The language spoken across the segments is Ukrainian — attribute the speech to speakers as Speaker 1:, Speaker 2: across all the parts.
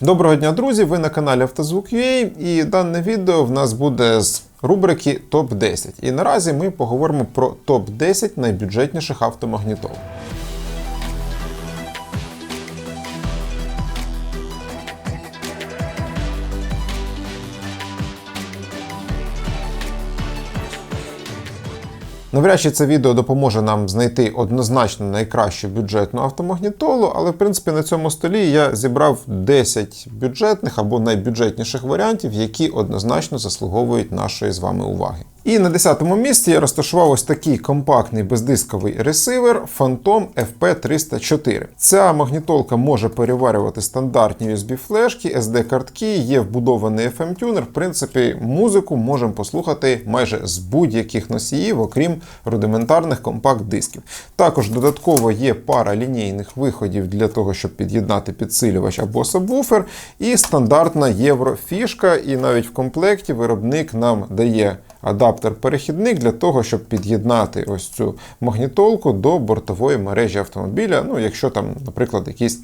Speaker 1: Доброго дня, друзі! Ви на каналі Автозвук.ua і дане відео в нас буде з рубрики ТОП-10. І наразі ми поговоримо про топ-10 найбюджетніших автомагнітол. Навряд чи це відео допоможе нам знайти однозначно найкращу бюджетну автомагнітолу, але в принципі на цьому столі я зібрав 10 бюджетних або найбюджетніших варіантів, які однозначно заслуговують нашої з вами уваги. І на 10-му місці я розташував ось такий компактний бездисковий ресивер Phantom FP304. Ця магнітолка може переварювати стандартні USB-флешки, SD-картки, є вбудований FM-тюнер. В принципі, музику можемо послухати майже з будь-яких носіїв, окрім рудиментарних компакт-дисків. Також додатково є пара лінійних виходів для того, щоб під'єднати підсилювач або сабвуфер, і стандартна єврофішка, і навіть в комплекті виробник нам дає адаптер-перехідник для того, щоб під'єднати ось цю магнітолку до бортової мережі автомобіля. Ну, якщо там, наприклад, якийсь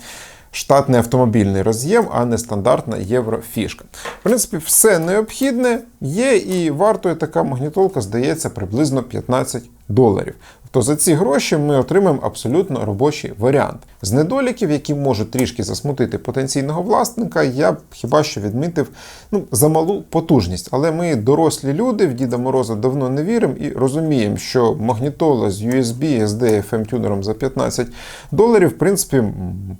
Speaker 1: штатний автомобільний роз'єм, а не стандартна єврофішка. В принципі, все необхідне є, і вартує така магнітолка, здається, приблизно 15 доларів. То за ці гроші ми отримаємо абсолютно робочий варіант. З недоліків, які можуть трішки засмутити потенційного власника, я б хіба що відмітив ну, за малу потужність. Але ми дорослі люди, в Діда Мороза давно не віримо і розуміємо, що магнітола з USB, SD, FM тюнером за 15 доларів, в принципі,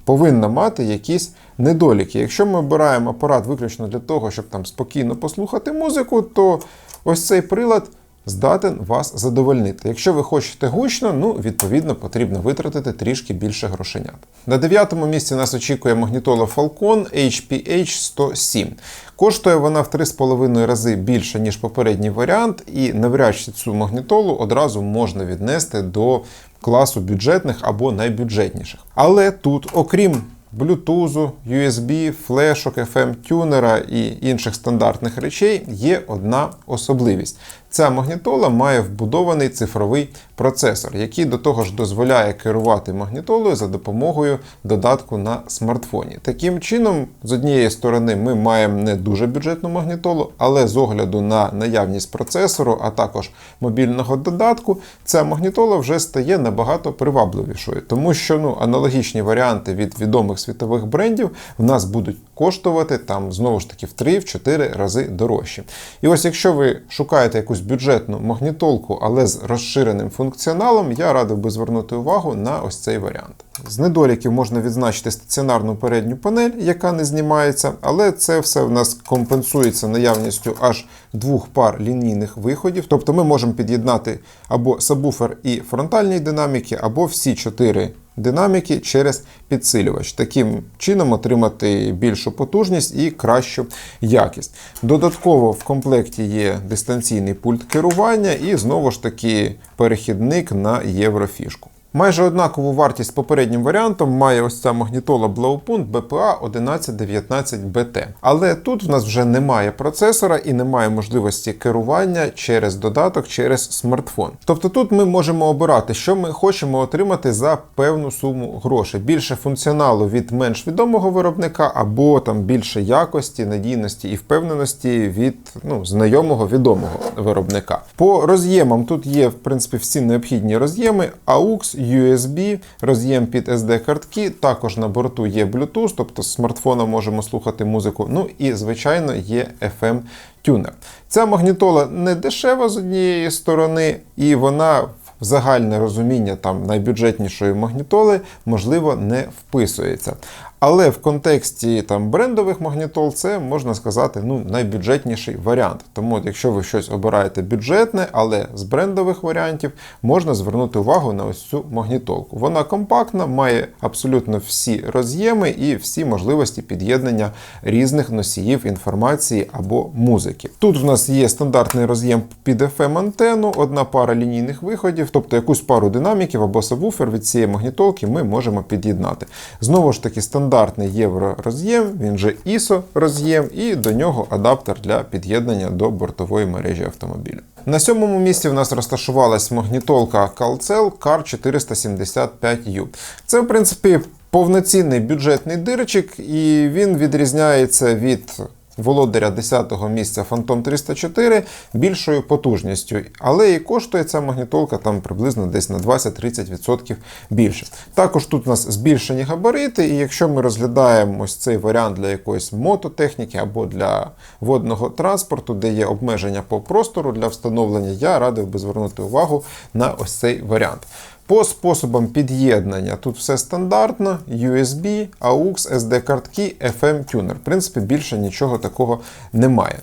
Speaker 1: повинна мати якісь недоліки. Якщо ми обираємо апарат виключно для того, щоб там спокійно послухати музику, то ось цей прилад здатен вас задовольнити. Якщо ви хочете гучно, ну відповідно потрібно витратити трішки більше грошенят. На дев'ятому місці нас очікує магнітола Falcon HPH 107. Коштує вона в 3,5 рази більше, ніж попередній варіант, і навряд чи цю магнітолу одразу можна віднести до класу бюджетних або найбюджетніших. Але тут, окрім Bluetooth, USB, флешок, FM-тюнера і інших стандартних речей є одна особливість. Ця магнітола має вбудований цифровий процесор, який до того ж дозволяє керувати магнітолою за допомогою додатку на смартфоні. Таким чином, з однієї сторони, ми маємо не дуже бюджетну магнітолу, але з огляду на наявність процесору, а також мобільного додатку, ця магнітола вже стає набагато привабливішою, тому що ну, аналогічні варіанти від відомих світових брендів в нас будуть коштувати там знову ж таки в 3-4 рази дорожче. І ось якщо ви шукаєте якусь бюджетну магнітолку, але з розширеним функціоналом, я радив би звернути увагу на ось цей варіант. З недоліків можна відзначити стаціонарну передню панель, яка не знімається, але це все в нас компенсується наявністю аж двох пар лінійних виходів. Тобто ми можемо під'єднати або сабвуфер і фронтальні динаміки, або всі чотири динаміки через підсилювач. Таким чином отримати більшу потужність і кращу якість. Додатково в комплекті є дистанційний пульт керування і знову ж таки перехідник на єврофішку. Майже однакову вартість попереднім варіантом має ось ця магнітола Blaupunkt BPA 1119BT. Але тут в нас вже немає процесора і немає можливості керування через додаток, через смартфон. Тобто тут ми можемо обирати, що ми хочемо отримати за певну суму грошей. Більше функціоналу від менш відомого виробника, або там більше якості, надійності і впевненості від ну, знайомого відомого виробника. По роз'ємам тут є в принципі всі необхідні роз'єми AUX, USB, роз'єм під SD-картки. Також на борту є Bluetooth, тобто з смартфона можемо слухати музику. Ну і, звичайно, є FM-тюнер. Ця магнітола не дешева з однієї сторони, і вона в загальне розуміння там найбюджетнішої магнітоли, можливо, не вписується. Але в контексті там брендових магнітол це можна сказати ну, найбюджетніший варіант. Тому, от, якщо ви щось обираєте бюджетне, але з брендових варіантів, можна звернути увагу на ось цю магнітолку. Вона компактна, має абсолютно всі роз'єми і всі можливості під'єднання різних носіїв інформації або музики. Тут в нас є стандартний роз'єм під FM антенну, одна пара лінійних виходів, тобто якусь пару динаміків або сабвуфер від цієї магнітолки ми можемо під'єднати. Знову ж таки, стандартний євро-роз'єм, він же ISO роз'єм, і до нього адаптер для під'єднання до бортової мережі автомобіля. На сьомому місці в нас розташувалась магнітолка Calcel CAR 475U. Це, в принципі, повноцінний бюджетний дирчик, і він відрізняється від володаря 10-го місця Phantom 304 більшою потужністю. Але і коштує ця магнітолка там приблизно десь на 20-30% більше. Також тут у нас збільшені габарити, і якщо ми розглядаємо ось цей варіант для якоїсь мототехніки або для водного транспорту, де є обмеження по простору для встановлення, я радив би звернути увагу на ось цей варіант. По способам під'єднання тут все стандартно: USB, AUX, SD-картки, FM-тюнер. В принципі, більше нічого такого немає.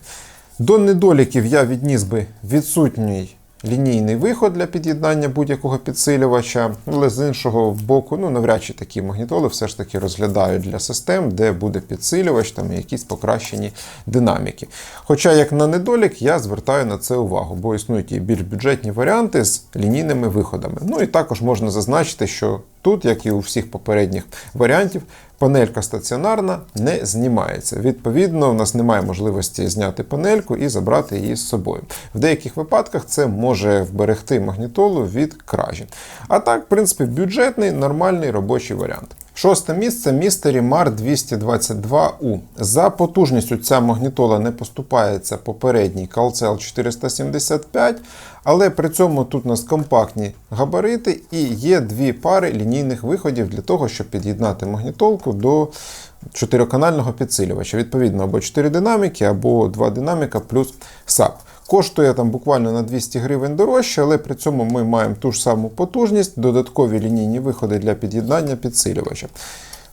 Speaker 1: До недоліків я відніс би відсутній лінійний виход для під'єднання будь-якого підсилювача, але з іншого боку, ну навряд чи такі магнітоли все ж таки розглядають для систем, де буде підсилювач, там якісь покращені динаміки. Хоча, як на недолік, я звертаю на це увагу, бо існують і більш бюджетні варіанти з лінійними виходами. Ну і також можна зазначити, що тут, як і у всіх попередніх варіантів, панелька стаціонарна не знімається. Відповідно, у нас немає можливості зняти панельку і забрати її з собою. В деяких випадках це може вберегти магнітолу від кражі. А так, в принципі, бюджетний, нормальний робочий варіант. Шосте місце Mystery Mar 222U. За потужністю ця магнітола не поступається попередній Calcel 475, але при цьому тут у нас компактні габарити і є дві пари лінійних виходів для того, щоб під'єднати магнітолку до чотириканального підсилювача. Відповідно, або 4 динаміки, або 2 динаміка плюс SAP. Коштує там буквально на 200 гривень дорожче, але при цьому ми маємо ту ж саму потужність, додаткові лінійні виходи для під'єднання підсилювача.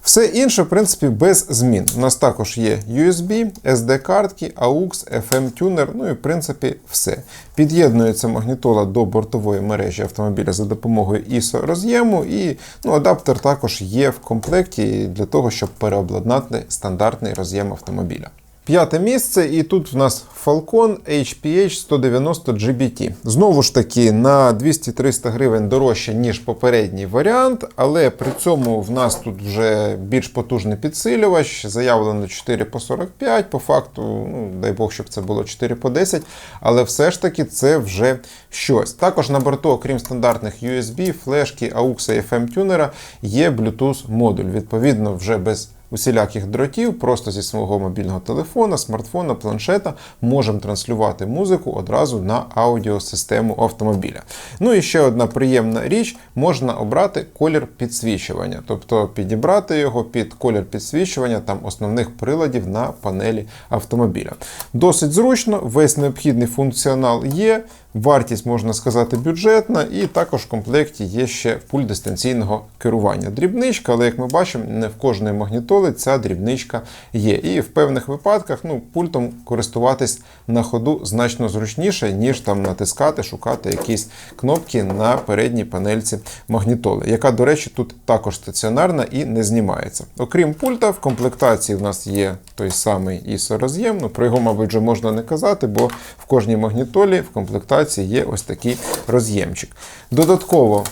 Speaker 1: Все інше, в принципі, без змін. У нас також є USB, SD-картки, AUX, FM-тюнер, ну і в принципі все. Під'єднується магнітола до бортової мережі автомобіля за допомогою ISO роз'єму, і ну, адаптер також є в комплекті для того, щоб переобладнати стандартний роз'єм автомобіля. П'яте місце, і тут в нас Falcon HPH 190 GBT. Знову ж таки, на 200-300 гривень дорожче, ніж попередній варіант, але при цьому в нас тут вже більш потужний підсилювач, заявлено 4 по 45, по факту, ну, дай Бог, щоб це було 4 по 10, але все ж таки це вже щось. Також на борту, окрім стандартних USB, флешки, AUX і FM тюнера, є Bluetooth модуль. Відповідно, вже без усіляких дротів, просто зі свого мобільного телефона, смартфона, планшета можемо транслювати музику одразу на аудіосистему автомобіля. Ну і ще одна приємна річ: можна обрати колір підсвічування, тобто підібрати його під колір підсвічування там основних приладів на панелі автомобіля. Досить зручно, весь необхідний функціонал є. Вартість, можна сказати, бюджетна, і також в комплекті є ще пульт дистанційного керування. Дрібничка, але як ми бачимо, не в кожної магнітоли ця дрібничка є. І в певних випадках ну, пультом користуватись на ходу значно зручніше, ніж там натискати, шукати якісь кнопки на передній панельці магнітоли, яка, до речі, тут також стаціонарна і не знімається. Окрім пульта, в комплектації в нас є той самий ISO роз'єм. Ну, Про його, мабуть, вже можна не казати, бо в кожній магнітолі в комплектації є ось такий роз'ємчик. Додатково.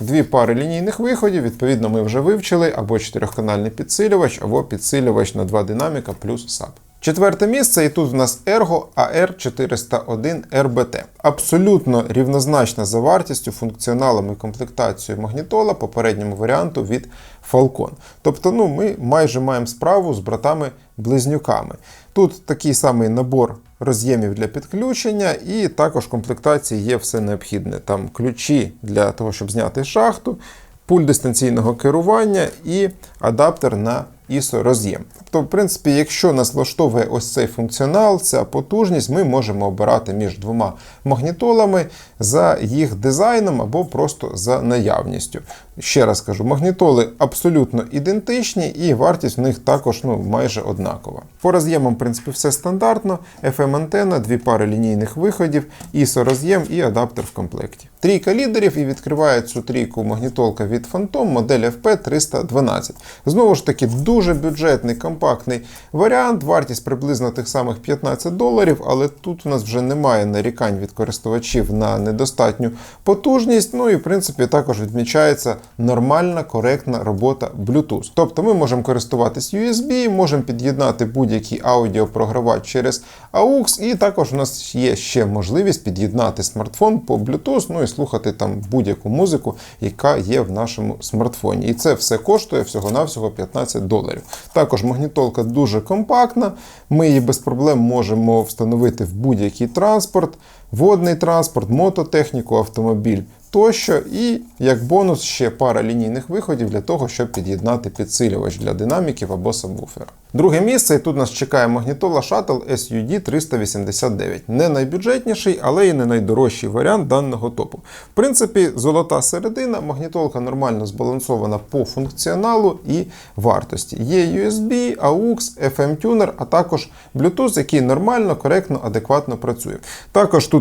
Speaker 1: Дві пари лінійних виходів, відповідно, ми вже вивчили або чотирьохканальний підсилювач, або підсилювач на два динаміка плюс SAP. Четверте місце, і тут в нас Ergo AR401 RBT. Абсолютно рівнозначна за вартістю, функціоналом і комплектацією магнітола попередньому варіанту від Falcon. Тобто, ну, ми майже маємо справу з братами-близнюками. Тут такий самий набор роз'ємів для підключення, і також в комплектації є все необхідне. Там ключі для того, щоб зняти шахту, пульт дистанційного керування і адаптер на ISO роз'єм. Тобто, в принципі, якщо нас влаштовує ось цей функціонал, ця потужність, ми можемо обирати між двома магнітолами за їх дизайном або просто за наявністю. Ще раз кажу, магнітоли абсолютно ідентичні, і вартість в них також ну, майже однакова. По роз'ємам, в принципі, все стандартно. FM-антена, дві пари лінійних виходів, ISO роз'єм і адаптер в комплекті. Трійка лідерів і відкриває цю трійку магнітолка від Phantom модель FP312. Знову ж таки, дуже дуже бюджетний компактний варіант. Вартість приблизно тих самих 15 доларів, але тут у нас вже немає нарікань від користувачів на недостатню потужність. Ну і в принципі також відмічається нормальна, коректна робота Bluetooth. Тобто ми можемо користуватись USB, можемо під'єднати будь-який аудіопрогравач через AUX, і також у нас є ще можливість під'єднати смартфон по Bluetooth, ну і слухати там будь-яку музику, яка є в нашому смартфоні. І це все коштує всього-навсього 15 доларів. Також магнітолка дуже компактна, ми її без проблем можемо встановити в будь-який транспорт, водний транспорт, мототехніку, автомобіль. Тощо, і як бонус ще пара лінійних виходів для того, щоб під'єднати підсилювач для динаміків або сабвуфера. Друге місце, і тут нас чекає магнітола Shuttle SUD 389. Не найбюджетніший, але і не найдорожчий варіант даного топу. В принципі, золота середина, магнітолка нормально збалансована по функціоналу і вартості. Є USB, AUX, FM тюнер, а також Bluetooth, який нормально, коректно, адекватно працює. Також тут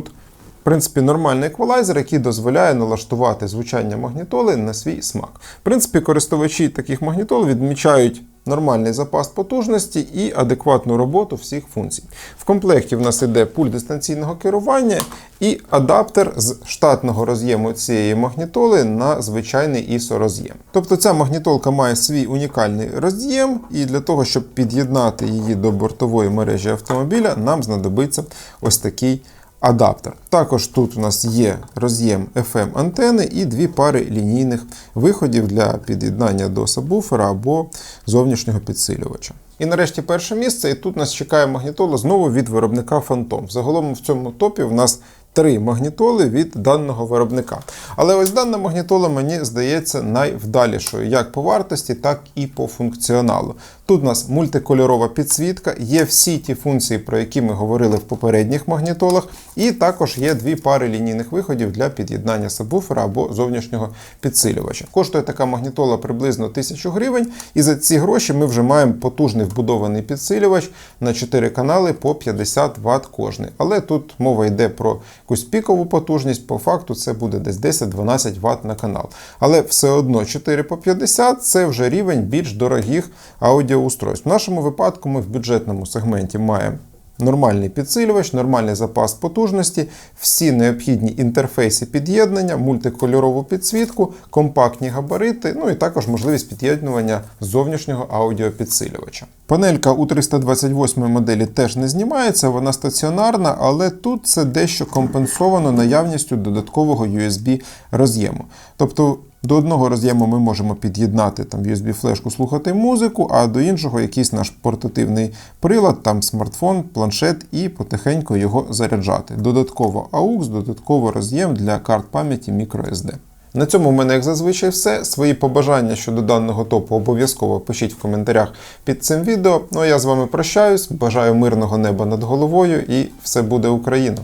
Speaker 1: в принципі, нормальний еквалайзер, який дозволяє налаштувати звучання магнітоли на свій смак. В принципі, користувачі таких магнітол відмічають нормальний запас потужності і адекватну роботу всіх функцій. В комплекті в нас йде пульт дистанційного керування і адаптер з штатного роз'єму цієї магнітоли на звичайний ISO роз'єм. Тобто ця магнітолка має свій унікальний роз'єм, і для того, щоб під'єднати її до бортової мережі автомобіля, нам знадобиться ось такий адаптер. Також тут у нас є роз'єм FM антени і дві пари лінійних виходів для під'єднання до сабвуфера або зовнішнього підсилювача. І нарешті перше місце, і тут нас чекає магнітола знову від виробника Phantom. Загалом в цьому топі в нас три магнітоли від даного виробника. Але ось дана магнітола, мені здається, найвдалішою як по вартості, так і по функціоналу. Тут у нас мультикольорова підсвітка, є всі ті функції, про які ми говорили в попередніх магнітолах, і також є дві пари лінійних виходів для під'єднання сабвуфера або зовнішнього підсилювача. Коштує така магнітола приблизно 1000 гривень, і за ці гроші ми вже маємо потужний вбудований підсилювач на 4 канали по 50 Вт кожний. Але тут мова йде про якусь пікову потужність, по факту це буде десь 10-12 Вт на канал. Але все одно 4 по 50 це вже рівень більш дорогих аудіоустройств. В нашому випадку ми в бюджетному сегменті маємо. Нормальний підсилювач, нормальний запас потужності, всі необхідні інтерфейси під'єднання, мультикольорову підсвітку, компактні габарити, ну і також можливість під'єднування зовнішнього аудіопідсилювача. Панелька у 328 моделі теж не знімається, вона стаціонарна, але тут це дещо компенсовано наявністю додаткового USB роз'єму. Тобто до одного роз'єму ми можемо під'єднати там USB-флешку, слухати музику, а до іншого якийсь наш портативний прилад, там смартфон, планшет і потихеньку його заряджати. Додатково AUX, додатково роз'єм для карт пам'яті microSD. На цьому в мене, як зазвичай, все. Свої побажання щодо даного топу обов'язково пишіть в коментарях під цим відео. Ну а я з вами прощаюсь, бажаю мирного неба над головою і все буде Україна!